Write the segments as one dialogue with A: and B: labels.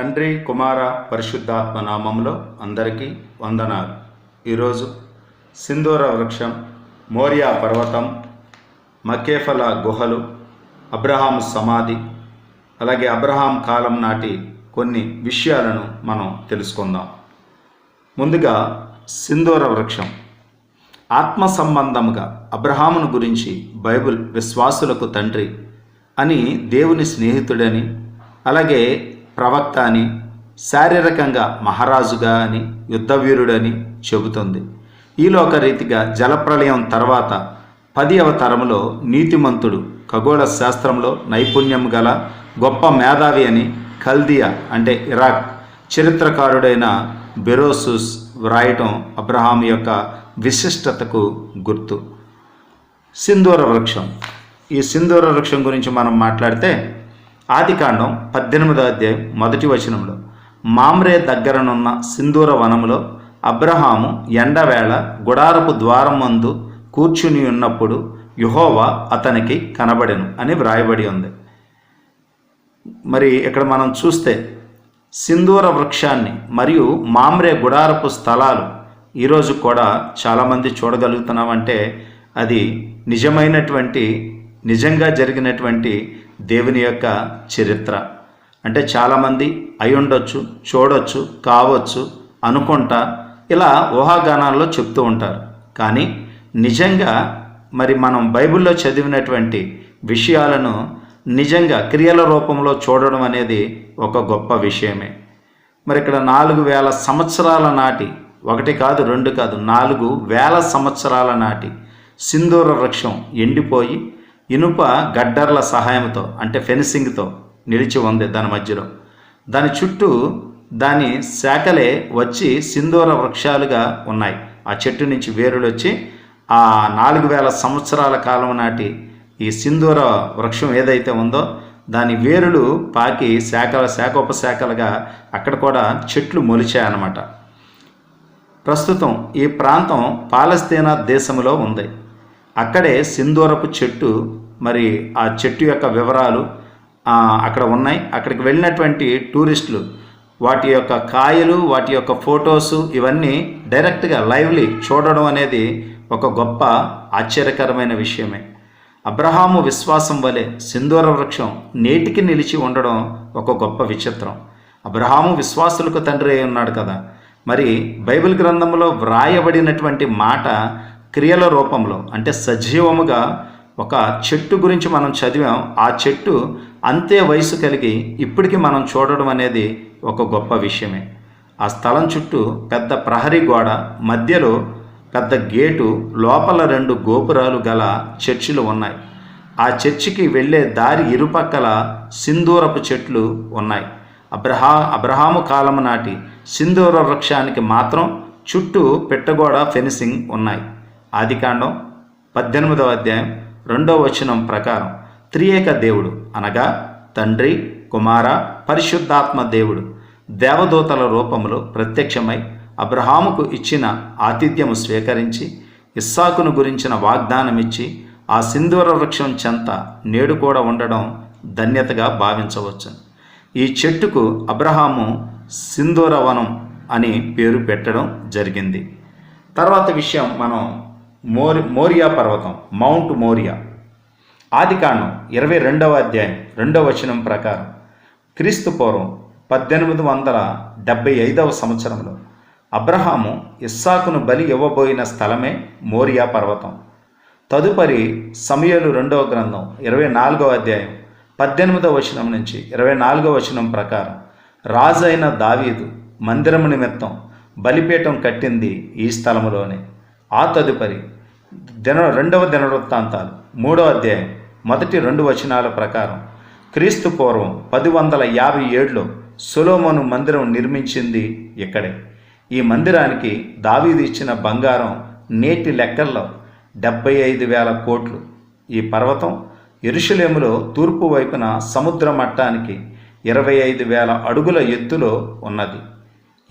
A: తండ్రి కుమార పరిశుద్ధాత్మ నామంలో అందరికీ వందనాలు. ఈరోజు సింధూర వృక్షం మోరియా పర్వతం మకేఫల గుహలు అబ్రహాం సమాధి అలాగే అబ్రహాం కాలం నాటి కొన్ని విషయాలను మనం తెలుసుకుందాం. ముందుగా సింధూర వృక్షం. ఆత్మ సంబంధముగా అబ్రహామును గురించి బైబుల్ విశ్వాసులకు తండ్రి అని దేవుని స్నేహితుడని అలాగే ప్రవక్త అని శారీరకంగా మహారాజుగా అని యుద్ధవీరుడని చెబుతుంది. ఈలోక రీతిగా జలప్రలయం తర్వాత పది అవతరములో నీతిమంతుడు ఖగోళ శాస్త్రంలో నైపుణ్యం గల గొప్ప మేధావి అని కల్దియా అంటే ఇరాక్ చరిత్రకారుడైన బెరోసుస్ వ్రాయటం అబ్రహాం యొక్క విశిష్టతకు గుర్తు. సింధూర వృక్షం. ఈ సింధూర వృక్షం గురించి మనం మాట్లాడితే ఆదికాండం పద్దెనిమిదో అధ్యాయం మొదటి వచనంలో మామ్రే దగ్గరనున్న సింధూర వనములో అబ్రహాము ఎండవేళ గుడారపు ద్వారం మందు కూర్చుని ఉన్నప్పుడు యుహోవా అతనికి కనబడెను అని వ్రాయబడి ఉంది. మరి ఇక్కడ మనం చూస్తే సింధూర వృక్షాన్ని మరియు మామ్రే గుడారపు స్థలాలు ఈరోజు కూడా చాలామంది చూడగలుగుతున్నామంటే అది నిజమైనటువంటి నిజంగా జరిగినటువంటి దేవుని యొక్క చరిత్ర. అంటే చాలామంది అయి ఉండొచ్చు చూడొచ్చు కావచ్చు అనుకుంటా ఇలా ఊహాగానాల్లో చెప్తూ ఉంటారు. కానీ నిజంగా మరి మనం బైబిల్లో చదివినటువంటి విషయాలను నిజంగా క్రియల రూపంలో చూడడం అనేది ఒక గొప్ప విషయమే. మరి ఇక్కడ నాలుగు వేల సంవత్సరాల నాటి ఒకటి కాదు రెండు కాదు నాలుగు వేల సంవత్సరాల నాటి సింధూర వృక్షం ఎండిపోయి ఇనుప గడ్డర్ల సహాయంతో అంటే ఫెన్సింగ్తో నిలిచి ఉంది దాని మధ్యలో. దాని చుట్టూ దాని శాఖలే వచ్చి సింధూర వృక్షాలుగా ఉన్నాయి. ఆ చెట్టు నుంచి వేరులు వచ్చి ఆ నాలుగు వేల సంవత్సరాల కాలం నాటి ఈ సింధూర వృక్షం ఏదైతే ఉందో దాని వేరులు పాకి శాఖల శాఖోపశాఖలుగా అక్కడ కూడా చెట్లు మొలిచాయన్నమాట. ప్రస్తుతం ఈ ప్రాంతం పాలస్తీనా దేశంలో ఉంది. అక్కడే సింధూరపు చెట్టు మరి ఆ చెట్టు యొక్క వివరాలు అక్కడ ఉన్నాయి. అక్కడికి వెళ్ళినటువంటి టూరిస్టులు వాటి యొక్క కాయలు వాటి యొక్క ఫొటోసు ఇవన్నీ డైరెక్ట్గా లైవ్లీ చూడడం అనేది ఒక గొప్ప ఆశ్చర్యకరమైన విషయమే. అబ్రహాము విశ్వాసం వలె సింధూర వృక్షం నేటికి నిలిచి ఉండడం ఒక గొప్ప విచిత్రం. అబ్రహాము విశ్వాసులకు తండ్రి అయి ఉన్నాడు కదా. మరి బైబిల్ గ్రంథంలో వ్రాయబడినటువంటి మాట క్రియల రూపంలో అంటే సజీవముగా ఒక చెట్టు గురించి మనం చదివాం. ఆ చెట్టు అంతే వయసు కలిగి ఇప్పటికీ మనం చూడడం అనేది ఒక గొప్ప విషయమే. ఆ స్థలం చుట్టూ పెద్ద ప్రహరీ గోడ మధ్యలో పెద్ద గేటు లోపల రెండు గోపురాలు గల చర్చిలు ఉన్నాయి. ఆ చర్చికి వెళ్ళే దారి ఇరుపక్కల సింధూరపు చెట్లు ఉన్నాయి. అబ్రహా అబ్రహాము కాలం నాటి సింధూర వృక్షానికి మాత్రం చుట్టూ పెట్టగోడ ఫెన్సింగ్ ఉన్నాయి. ఆదికాండం పద్దెనిమిదవ అధ్యాయం రెండో వచనం ప్రకారం త్రియేక దేవుడు అనగా తండ్రి కుమార పరిశుద్ధాత్మ దేవుడు. దేవదూతల రూపంలో ప్రత్యక్షమై అబ్రహాముకు ఇచ్చిన ఆతిథ్యము స్వీకరించి ఇస్సాకును గురించిన వాగ్దానం ఇచ్చి ఆ సింధూర వృక్షం చెంత నేడు కూడా ఉండడం ధన్యతగా భావించవచ్చు. ఈ చెట్టుకు అబ్రహాము సింధూరవనం అని పేరు పెట్టడం జరిగింది. తర్వాత విషయం మనం మోరి మోరియా పర్వతం మౌంట్ మోరియా. ఆదికాండం ఇరవై రెండవ అధ్యాయం రెండవ వచనం ప్రకారం. క్రీస్తు పూర్వం పద్దెనిమిది వందల డెబ్బై ఐదవ సంవత్సరంలో అబ్రహాము ఇస్సాకును బలి ఇవ్వబోయిన స్థలమే మోరియా పర్వతం. తదుపరి సమయలు రెండవ గ్రంథం ఇరవై నాలుగవ అధ్యాయం పద్దెనిమిదవ వచనం నుంచి ఇరవై నాలుగవ వచనం ప్రకారం. రాజైన దావీదు మందిరము నిమిత్తం బలిపీఠం కట్టింది ఈ స్థలములోనే. ఆ తదుపరి దిన రెండవ దినవృత్తాంతాలు. మూడవ అధ్యాయం. మొదటి రెండు వచనాల ప్రకారం. క్రీస్తు పూర్వం పది వందల యాభై ఏడులో సొలోమోను మందిరం నిర్మించింది ఇక్కడే. ఈ మందిరానికి దావీది ఇచ్చిన బంగారం నేటి లెక్కల్లో డెబ్బై ఐదు వేల కోట్లు. ఈ పర్వతం ఎరుషులేములో తూర్పు వైపున సముద్ర మట్టానికి ఇరవై ఐదు వేల అడుగుల ఎత్తులో ఉన్నది.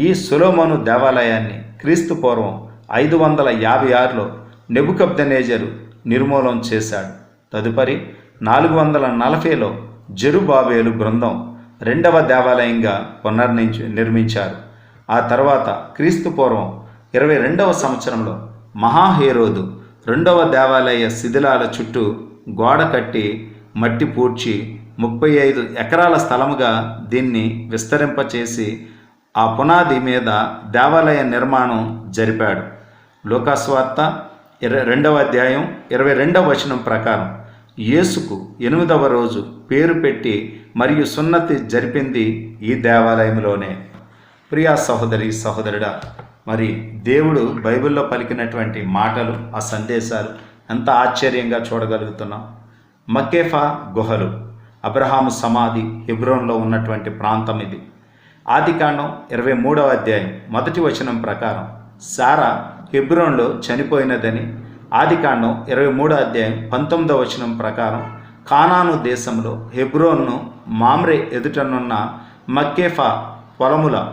A: ఈ సులోమను దేవాలయాన్ని క్రీస్తు పూర్వం ఐదు వందల యాభై ఆరులో నెబుకబ్దనేజరు నిర్మూలన చేశాడు. తదుపరి నాలుగు వందల నలభైలో జరుబాబేలు బృందం రెండవ దేవాలయంగా పునర్నించి నిర్మించారు. ఆ తర్వాత క్రీస్తు పూర్వం ఇరవై రెండవ సంవత్సరంలో మహాహేరోదు రెండవ దేవాలయ శిథిలాల చుట్టూ గోడ కట్టి మట్టి పూడ్చి ముప్పై ఐదు ఎకరాల స్థలముగా దీన్ని విస్తరింపచేసి ఆ పునాది మీద దేవాలయ నిర్మాణం జరిపాడు. లోకాస్వార్త ఇరవై రెండవ అధ్యాయం ఇరవై రెండవ వచనం ప్రకారం యేసుకు ఎనిమిదవ రోజు పేరు పెట్టి మరియు సున్నతి జరిపింది ఈ దేవాలయంలోనే ప్రియా సహోదరి సహోదరుడా మరి దేవుడు బైబిల్లో పలికినటువంటి మాటలు ఆ సందేశాలు ఎంత ఆశ్చర్యంగా చూడగలుగుతున్నాం. మకేఫా గుహలు అబ్రహాము సమాధి హిబ్రోన్లో ఉన్నటువంటి ప్రాంతం ఇది. ఆదికాండం ఇరవై మూడవ అధ్యాయం మొదటి వచనం ప్రకారం సారా హెబ్రోన్లో చనిపోయినదని ఆదికాండం ఇరవై మూడో అధ్యాయం పంతొమ్మిదవ వచనం ప్రకారం కానాను దేశంలో హెబ్రోన్ను మామ్రే ఎదుటనున్న మక్కేఫా పొలముల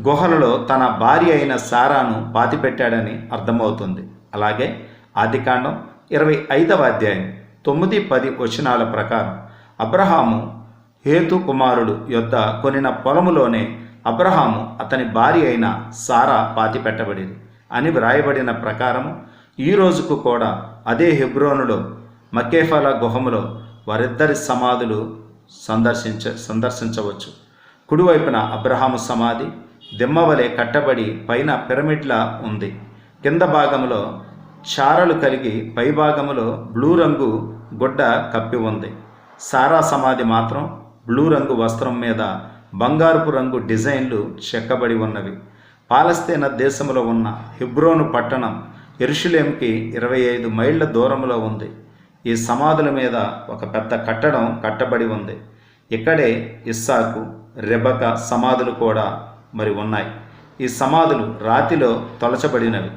A: గుహలలో తన భార్య అయిన సారాను పాతిపెట్టాడని అర్థమవుతుంది. అలాగే ఆదికాండం ఇరవై ఐదవ అధ్యాయం తొమ్మిది పది వచనాల ప్రకారం అబ్రహాము హేతు కుమారుడు యొద్ద కొనిన పొలములోనే అబ్రహాము అతని భార్య అయిన సారా పాతిపెట్టబడింది. అని వ్రాయబడిన ప్రకారము ఈ రోజుకు కూడా అదే హెబ్రోనులో మకేఫల గుహములో వారిద్దరి సమాధులు సందర్శించ సందర్శించవచ్చు. కుడివైపున అబ్రహాము సమాధి దిమ్మవలే కట్టబడి పైన పిరమిడ్లా ఉంది. కింద భాగంలో చారలు కలిగి పై భాగంలో బ్లూ రంగు గుడ్డ కప్పి ఉంది. సారా సమాధి మాత్రం బ్లూ రంగు వస్త్రం మీద బంగారుపు రంగు డిజైన్లు చెక్కబడి ఉన్నవి. పాలస్తీన దేశంలో ఉన్న హిబ్రోను పట్టణం ఎరుషులేంకి ఇరవై ఐదు మైళ్ళ దూరంలో ఉంది. ఈ సమాధుల మీద ఒక పెద్ద కట్టడం కట్టబడి ఉంది. ఇక్కడే ఇస్సాకు రెబక సమాధులు కూడా మరి ఉన్నాయి. ఈ సమాధులు రాతిలో తొలచబడినవి.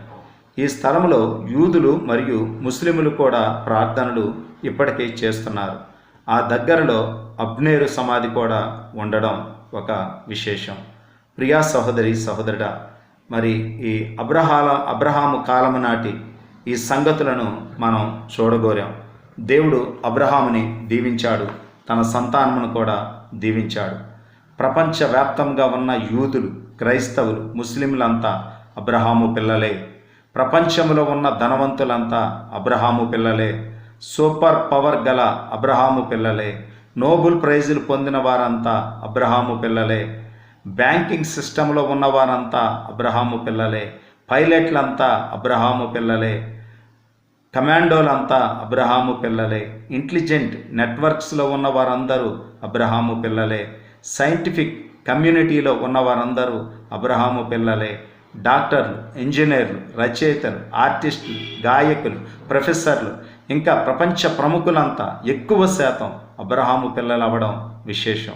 A: ఈ స్థలంలో యూదులు మరియు ముస్లిములు కూడా ప్రార్థనలు ఇప్పటికీ చేస్తున్నారు. ఆ దగ్గరలో అబ్నేరు సమాధి కూడా ఉండడం ఒక విశేషం. ప్రియా సహోదరి సహోదరుడ మరి ఈ అబ్రహాల అబ్రహాము కాలము నాటి ఈ సంగతులను మనం చూడగోరాం. దేవుడు అబ్రహాముని దీవించాడు తన సంతానమును కూడా దీవించాడు. ప్రపంచవ్యాప్తంగా ఉన్న యూదులు క్రైస్తవులు ముస్లింలంతా అబ్రహాము పిల్లలే. ప్రపంచంలో ఉన్న ధనవంతులంతా అబ్రహాము పిల్లలే. సూపర్ పవర్ గల అబ్రహాము పిల్లలే. నోబుల్ ప్రైజులు పొందిన వారంతా అబ్రహాము పిల్లలే. బ్యాంకింగ్ సిస్టంలో ఉన్నవారంతా అబ్రహాము పిల్లలే. పైలట్లంతా అబ్రహాము పిల్లలే. కమాండోలంతా అబ్రహాము పిల్లలే. ఇంటెలిజెంట్ నెట్వర్క్స్లో ఉన్న వారందరూ అబ్రహాము పిల్లలే. సైంటిఫిక్ కమ్యూనిటీలో ఉన్న వారందరూ అబ్రహాము పిల్లలే. డాక్టర్లు ఇంజనీర్లు రచయితలు ఆర్టిస్టులు గాయకులు ప్రొఫెసర్లు ఇంకా ప్రపంచ ప్రముఖులంతా ఎక్కువ శాతం అబ్రహాము పిల్లలు అవ్వడం విశేషం.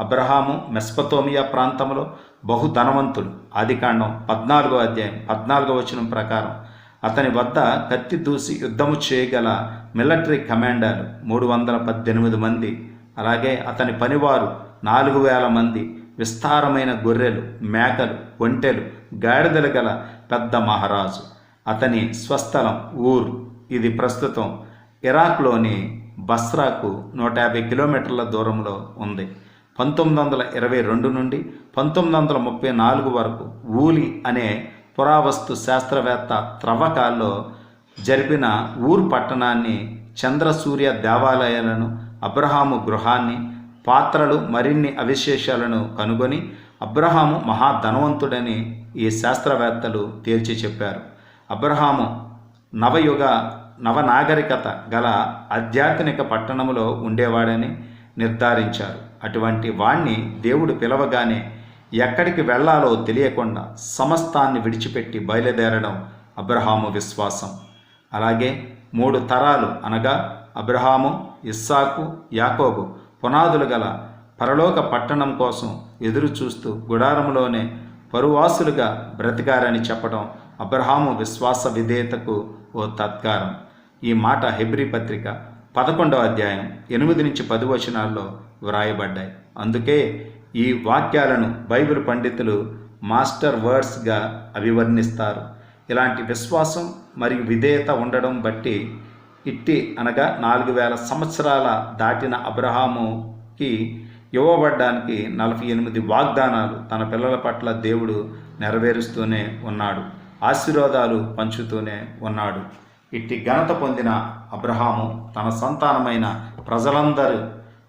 A: అబ్రహాము మెస్పతోమియా ప్రాంతంలో బహు ధనవంతుడు ఆదికాండం పద్నాలుగో అధ్యాయం పద్నాలుగో వచనం ప్రకారం అతని వద్ద కత్తి దూసి యుద్ధము చేయగల మిలిటరీ కమాండర్లు మూడు వందల పద్దెనిమిది మంది అలాగే అతని పనివారు నాలుగు వేల మంది విస్తారమైన గొర్రెలు మేకలు ఒంటెలు గాడిదలు గల పెద్ద మహారాజు. అతని స్వస్థలం ఊరు. ఇది ప్రస్తుతం ఇరాక్లోని బస్రాకు నూట యాభై కిలోమీటర్ల దూరంలో ఉంది. పంతొమ్మిది వందల ఇరవై రెండు నుండి పంతొమ్మిది వందల ముప్పై నాలుగు వరకు ఊలి అనే పురావస్తు శాస్త్రవేత్త త్రవ్వకాల్లో జరిపిన ఊరు పట్టణాన్ని చంద్రసూర్య దేవాలయాలను అబ్రహాము గృహాన్ని పాత్రలు మరిన్ని అవిశేషాలను కనుగొని అబ్రహాము మహాధనవంతుడని ఈ శాస్త్రవేత్తలు తేల్చి చెప్పారు. అబ్రహాము నవయుగ నవనాగరికత గల ఆధ్యాత్మిక పట్టణములో ఉండేవాడని నిర్ధారించారు. అటువంటి వాణ్ణి దేవుడు పిలవగానే ఎక్కడికి వెళ్ళాలో తెలియకుండా సమస్తాన్ని విడిచిపెట్టి బయలుదేరడం అబ్రహాము విశ్వాసం. అలాగే మూడు తరాలు అనగా అబ్రహాము ఇస్సాకు యాకోబు పునాదులు గల పరలోక పట్టణం కోసం ఎదురు చూస్తూ గుడారంలోనే పరువాసులుగా బ్రతికారని చెప్పడం అబ్రహాము విశ్వాస విధేయతకు ఓ తత్కారం. ఈ మాట హెబ్రి పత్రిక పదకొండవ అధ్యాయం ఎనిమిది నుంచి పది వచనాల్లో వ్రాయబడ్డాయి. అందుకే ఈ వాక్యాలను బైబిల్ పండితులు మాస్టర్ వర్డ్స్గా అభివర్ణిస్తారు. ఇలాంటి విశ్వాసం మరియు విధేయత ఉండడం బట్టి ఇట్టి అనగా నాలుగు వేల సంవత్సరాల దాటిన అబ్రహాముకి ఇవ్వబడ్డానికి నలభై ఎనిమిది వాగ్దానాలు తన పిల్లల పట్ల దేవుడు నెరవేరుస్తూనే ఉన్నాడు. ఆశీర్వాదాలు పంచుతూనే ఉన్నాడు. ఇట్టి ఘనత పొందిన అబ్రహాము తన సంతానమైన ప్రజలందరూ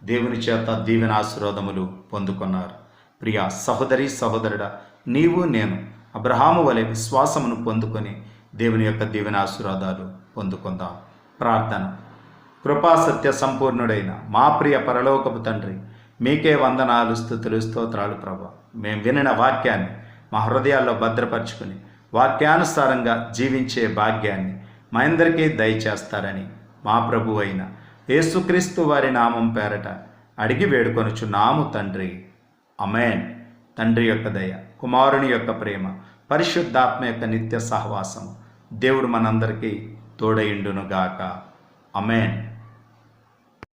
A: దేవుని చేత దీవెనాశీర్వాదములు పొందుకున్నారు. ప్రియ సహోదరి సహోదరుడా నీవు నేను అబ్రహాము వలె విశ్వాసమును పొందుకొని దేవుని యొక్క దీవెనాశీర్వాదాలు పొందుకుందాం. ప్రార్థన. కృపా సత్య సంపూర్ణుడైన మా ప్రియ పరలోకపు తండ్రి మీకే వందనాలు స్థుతులు స్తోత్రాలు ప్రభా. మేము వినిన వాక్యాన్ని మా హృదయాల్లో భద్రపరుచుకుని వాక్యానుసారంగా జీవించే భాగ్యాన్ని మా అందరికీ దయచేస్తారని మా ప్రభు అయిన యేసుక్రీస్తు వారి నామం పేరట అడిగి వేడుకొనుచున్నాము తండ్రి. అమేన్ తండ్రి యొక్క దయ కుమారుని యొక్క ప్రేమ పరిశుద్ధాత్మ యొక్క నిత్య సహవాసం దేవుడు మనందరికీ తోడయిండునుగాక. అమేన్